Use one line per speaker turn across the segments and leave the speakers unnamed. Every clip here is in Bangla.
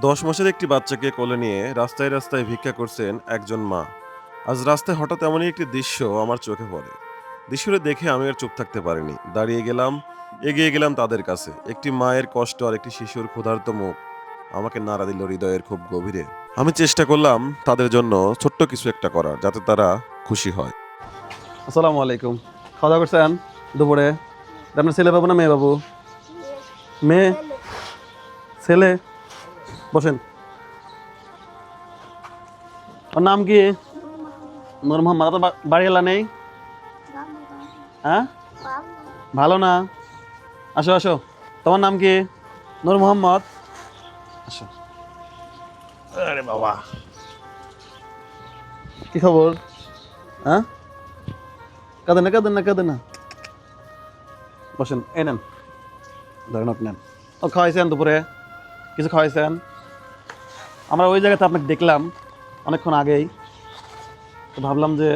দশ মাসের একটি বাচ্চাকে কোলে নিয়ে রাস্তায় রাস্তায় ভিক্ষা করছেন একজন মা। আজ রাস্তায় হঠাৎ এমনই একটি দৃশ্য আমার চোখে পড়ে। দৃশ্যটা দেখে আমি আর চুপ থাকতে পারিনি। দাঁড়িয়ে গেলাম, এগিয়ে গেলাম তাদের কাছে। একটি মায়ের কষ্ট আর একটি শিশুর ক্ষুধার্ত মুখ আমাকে নাড়া দিল হৃদয়ের খুব গভীরে। আমি চেষ্টা করলাম তাদের জন্য ছোট্ট কিছু একটা করার, যাতে তারা খুশি হয়।
আসসালামু আলাইকুম। খাওয়া দাওয়া করছেন? দুপুরে। আপনার ছেলে বাবু না মেয়ে বাবু? মেয়ে? ছেলে? বসেন। ওর নাম কি? নূর মোহাম্মদ বা- বাড়ি এলা নেই? হ্যাঁ? ভালো না? আসো আসো। তোমার নাম কি? নূর মোহাম্মদ। আসো। আরে বাবা। কি খবর? হ্যাঁ? কাঁদে না কাঁদে না কাঁদে না। বসেন এ নেন। ধরেন আপনি নেন। ও খাওয়াইছেন দুপুরে? কিছু খাওয়াইছেন? আমরা ওই জায়গাতে আপনাকে দেখলাম অনেকক্ষণ আগেই। তো ভাবলাম যে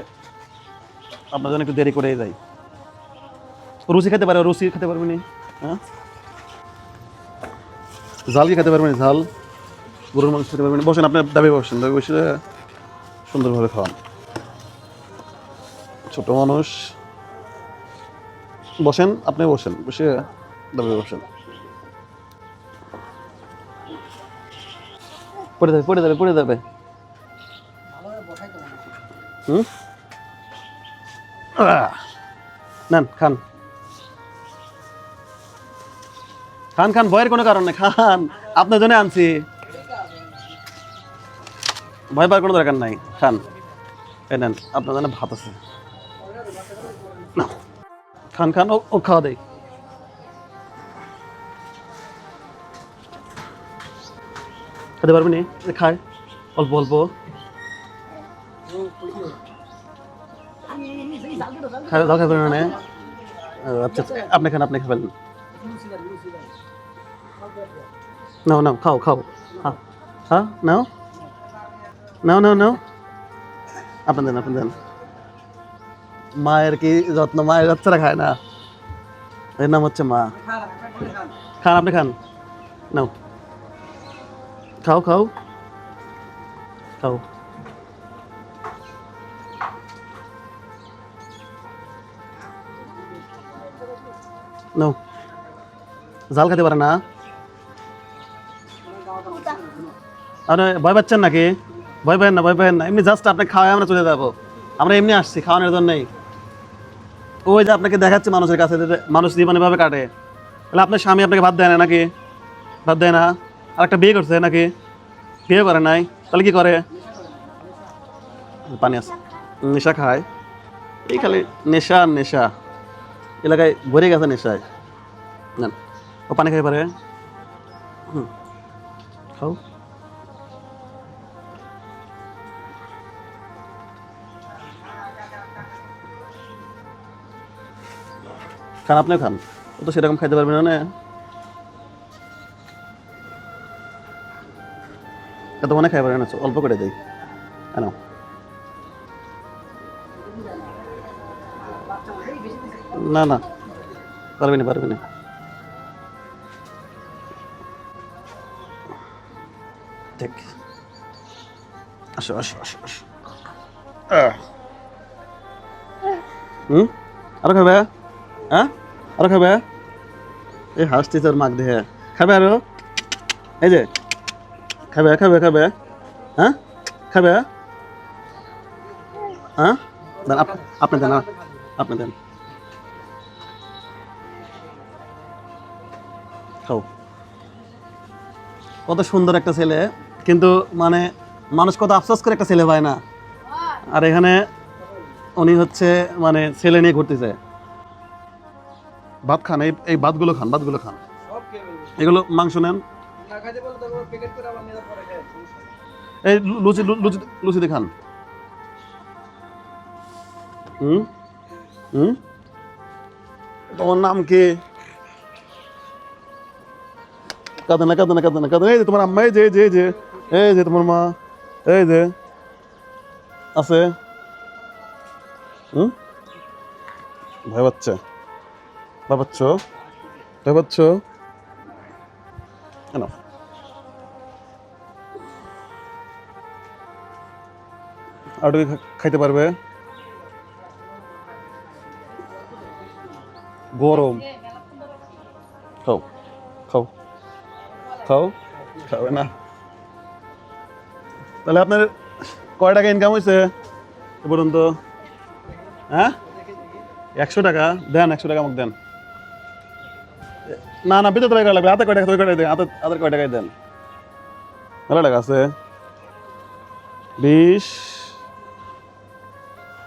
আপনার জন্য একটু দেরি করেই যাই। রুচি খেতে পারে, রুচি খেতে পারবেন হ্যাঁ? ঝাল কি খেতে পারবেন ঝাল। গরুর মাংস খেতে পারবেন বসেন আপনার দাবি বসেন। দাবি বসে সুন্দরভাবে খাওয়ান। ছোট মানুষ। বসেন, আপনি বসেন, বসে দাবি বসেন। পড়ে যাবে পড়ে যাবে পড়ে যাবে হুম? নেন, খান। খান খান ভয়ের কোনো কারণ নেই, খান। আপনার জন্য আনছি। ভয় পাওয়ার কোনো দরকার নাই, খান। এই নেন, আপনার জন্য ভাত আছে। খান খান, ও খাওয়া দেয় খেতে পারবি নি? খায় অল্প অল্প। আচ্ছা আচ্ছা, আপনি খান আপনি খাবেন। নাও নাও খাও খাও। হ্যাঁ হ্যাঁ নাও। নাও নাও নাও। আপনি দেন আপনি দেন। মায়ের কি যত্ন? মায়ের বাচ্চারা খায় না। এর নাম হচ্ছে মা। খান আপনি খান। নাও। খাও খাও। খাও। নাও। জাল খেতে পারে না? আরে, ভয় পাচ্ছেন নাকি? ভয় পাবেন না, ভয় পাবেন না। এমনি জাস্ট আপনি খাওয়াই আমরা চলে যাব। আমরা এমনি আসছি, খাওয়ানোর জন্যই। ওই যে আপনাকে দেখাচ্ছে মানুষের কাছে মানুষ জীবন এভাবে কাটে। তাহলে আপনার স্বামী আপনাকে ভাত দেয় না নাকি? ভাত দেয় না? আর একটা বিয়ে করছে নাকি? বিয়ে করে নাই। তাহলে কি করে? পানি আছে। নেশা খায়। এই খালি নেশা নেশা। এলাকায় ভরে গেছে নেশায়। না ও পানি খাই পারে। হুম, খাও। খান, আপনিও খান। ও তো সেরকম খাইতে পারবে না? এত মনে খাই পারে না অল্প করে দেই। কেন না না। পারবি না পারবি না। ঠিক আসো আসো আসো আসো। হুম? আরও খাবে হ্যাঁ আরও খাবে এই হাসতে তোর মাগ দেহে খাবে আরও? এই যে। খাবে খাবে খাবে। হ্যাঁ? খাবে? হ্যাঁ? দেন আপ- আপনি দেন আপনি দেন। কত সুন্দর একটা ছেলে, কিন্তু মানে মানুষ কত আফসোস করে একটা ছেলে পায় না। আর এখানে উনি হচ্ছে মানে ছেলে নিয়ে ঘুরতেছে। ভাত খান, এই এই ভাতগুলো খান ভাতগুলো খান। এগুলো মাংস নেন। এই লুচি লুচি লুচিতে খান হুম? হুম? তোমার নাম কি? কাঁদে না কাঁদে না কাঁদে না, কাঁদে এই যে তোমার আম্মা, এই যে যে যে, এই যে তোমার মা, এই যে, আছে? হুম? ভয় পাচ্ছে? ভয় পাচ্ছ? ভয় পাচ্ছ? কেন? আর খাইতে পারবে? গরম। খাও খাও। খাও? খাবে না। তাহলে আপনার কয় টাকা ইনকাম হয়েছে এ পর্যন্ত? হ্যাঁ? একশো টাকা। দেন একশো টাকা আমাকে দেন। না না ভিতরে টাকা লাগবে হাতে কয় টাকা তুমি কয় টাকা দেন হাতে হাতের কয় টাকায় দেন। ভালো টাকা আছে? বিশ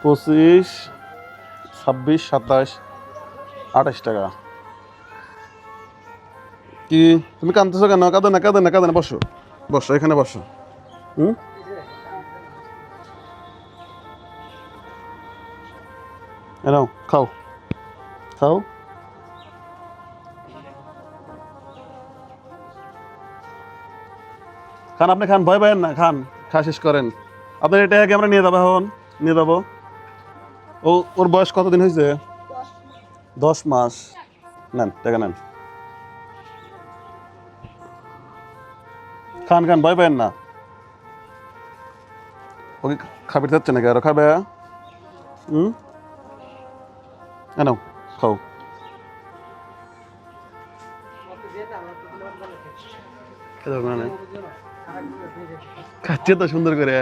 পঁচিশ, ছাব্বিশ, সাতাশ, আঠাশ টাকা। কি, তুমি কাঁদতেছো কেন? কাঁদে না কাঁদে না কাঁদে না, বসো। বসো, এখানে বসো। হুম? এ নাও, খাও। খাও। খান, আপনি খান, ভয় পাবেন না, খান। খা শেষ করেন। আপনার এটা আগে আমরা নিয়ে যাব, এখন। নিয়ে যাব। ও, ওর বয়স কতদিন হয়েছে? দশ মাস। নেন, টাকা নেন। খান খান, ভয় পাবেন না। ওকে খাবি যাচ্ছে নাকি আরও খাবে? হুম? নাও, খাও? খাচ্ছে তো সুন্দর করে।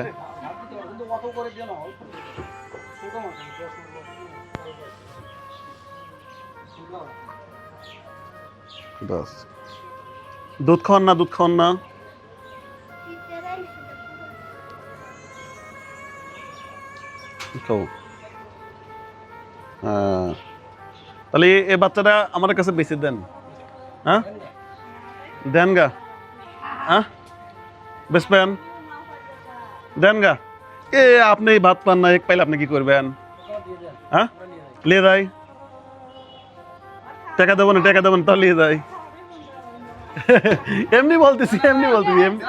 বাস। দুধ খাওয়ান না দুধ খাওয়ান না। হ্যাঁ। তাহলে এ- এই বাচ্চাটা আমার কাছে বেশি দেন। হ্যাঁ? দেন গা। হ্যাঁ? বেশ দেন গা। এ, আপনি ভাত পান না, এক পাইলে আপনি কি করবেন? হ্যাঁ? লিয়ে যাই। টাকা দেবো না, টাকা দেবো না, তাহলে লিয়ে যাই। এমনি বলতেছি এমনি বলতেছি, এমনি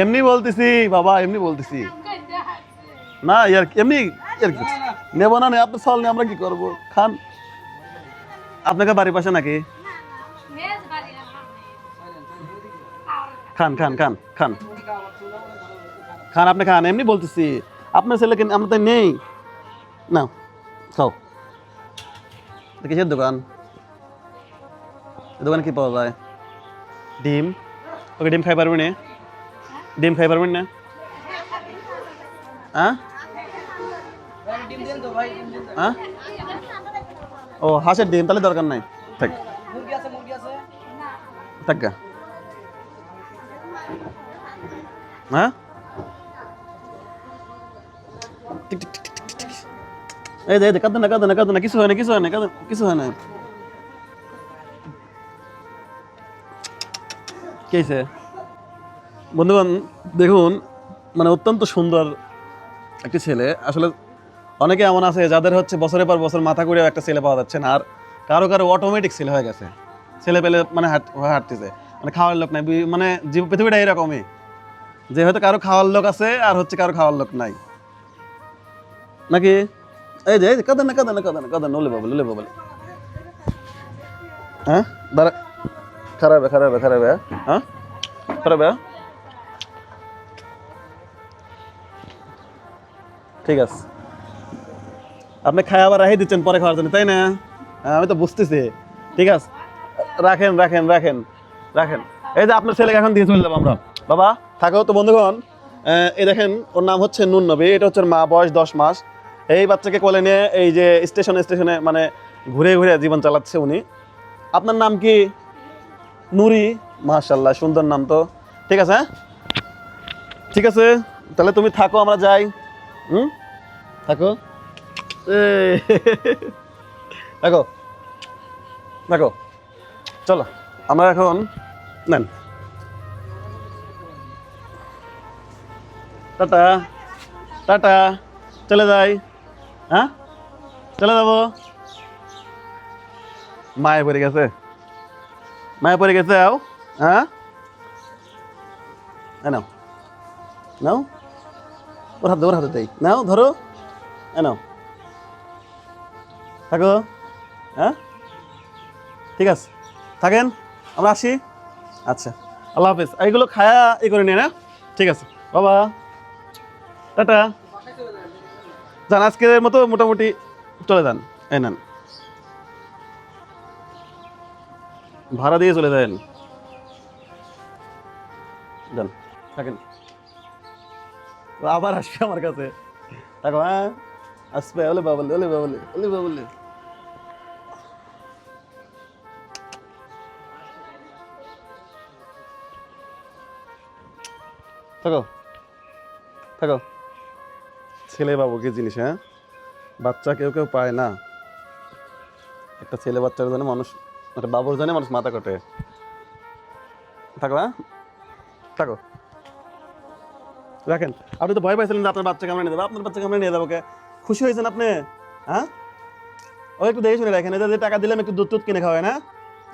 এমনি বলতেছি, বাবা, এমনি বলতেছি। না, ইয়ার এমনি ইয়ার নেব না আপনি চল নিয়ে আমরা কি করব? খান। আপনাকে বাড়ির পাশে নাকি? খান খান খান খান। খান আপনি খান এমনি বলতেছি আপনার ছেলেকে আমরা তাই নেই না খাও এটা কিসের দোকান এই দোকানে কি পাওয়া যায় ডিম ওকে ডিম খাই পারবেন না ডিম খাই পারবেন না হ্যাঁ হ্যাঁ ও হাঁসের ডিম তাহলে দরকার নাই থাক থাক গা। হ্যাঁ বন্ধুগণ, দেখুন মানে অত্যন্ত সুন্দর একটি ছেলে। আসলে অনেকে এমন আছে যাদের হচ্ছে বছরের পর বছর মাথা করেও একটা ছেলে পাওয়া যাচ্ছে না, আর কারও কারও অটোমেটিক ছেলে হয়ে গেছে। ছেলে পেলে মানে হাঁটতেছে। মানে খাওয়ার লোক নাই মানে পৃথিবীটা এরকমই। যে হয়তো কারও খাওয়ার লোক আছে, আর হচ্ছে কারও খাওয়ার লোক নাই। নাকি? এই যে এই যে কাঁদে না কাঁদে না কাঁদে না কাঁদে না ওলে বাবলে ওলে বাবলে হ্যাঁ? দাঁড়া। খারাপ খারাপ খারাপ হ্যাঁ? খারাপ ঠিক আছে। আপনি খাই আবার রাখি দিচ্ছেন পরে খাওয়ার জন্য তাই না? হ্যাঁ, আমি তো বুঝতেছি। ঠিক আছে। রাখেন রাখেন রাখেন রাখেন। এই যে আপনার ছেলেকে এখন দিয়ে চলে যাব আমরা। বাবা থাকো তো বন্ধুগণ। এই দেখেন ওর নাম হচ্ছে নুন নবী এটা হচ্ছে মা বয়স দশ মাস। এই বাচ্চাকে কোলে নিয়ে এই যে স্টেশনে স্টেশনে মানে ঘুরে ঘুরে জীবন চালাচ্ছে উনি। আপনার নাম কি? নুরি? মাশাল্লাহ সুন্দর নাম তো। ঠিক আছে হ্যাঁ? ঠিক আছে, তাহলে তুমি থাকো, আমরা যাই। হুম? থাকো। থাকো। থাকো। চলো, আমরা এখন নেন। টাটা টাটা, চলে যাই। হ্যাঁ? চলে যাব। মায়ে পড়ে গেছে। মায়ে পড়ে গেছে আও। হ্যাঁ? নাও। নাও। ওর হাতে ওর হাতে দেই। নাও ধরো। নাও। থাকো। হ্যাঁ? ঠিক আছে। থাকেন? আমরা আসি? আচ্ছা। আল্লাহ হাফিজ। এইগুলো খায়া ই করে নিয়ে না? ঠিক আছে। বাবা। টাটা। যান, আজকের মতো মোটামুটি চলে যান, এই নেন। ভাড়া দিয়ে চলে যান। যান, থাকেন। আবার আসবে আমার কাছে। দেখো হ্যাঁ? আসবে, ওলে বাবলে ওলে বাবলে ওলে বাবলে। থাকো থাকো। ছেলে বাবু কি জিনিস হ্যাঁ? বাচ্চা কেউ কেউ পায় না। একটা ছেলে বাচ্চার জন্য মানুষ, একটা বাবুর জন্য মানুষ মাথা কাটে। থাকো হ্যাঁ? থাকো। রাখেন। আপনি তো ভয় পাইছিলেন যে আপনার বাচ্চা কামড়ে নিয়ে যাবে। আপনার বাচ্চা কামড়ে নিয়ে যাব ওকে খুশি হয়েছেন আপনি? হ্যাঁ? ও একটু দেখে শুনে রাখেন। এদের টাকা দিলাম, একটু দুধ টুধ কিনে খাওয়ায় না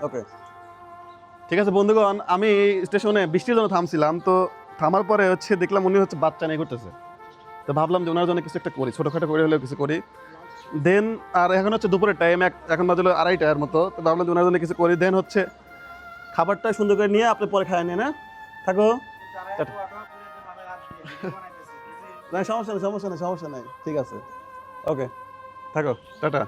ওকে। ঠিক আছে, বন্ধুগণ, আমি স্টেশনে বৃষ্টির জন্য থামছিলাম। তো থামার পরে হচ্ছে দেখলাম উনি হচ্ছে বাচ্চা নিয়ে করতেছে তো ভাবলাম যে ওনার জন্য কিছু একটা করি, ছোটোখাটো করে হলেও কিছু করি। দেন আর এখন হচ্ছে দুপুরের টাইম এক এখন বাজলো আড়াইটার মতো। তো ভাবলাম যে ওনার জন্য কিছু করি। দেন হচ্ছে খাবারটা সুন্দর করে নিয়ে আপনি পরে খায় নিয়ে না থাকো। সমস্যা নেই সমস্যা নেই সমস্যা নেই। ঠিক আছে। ওকে থাকো। টাটা।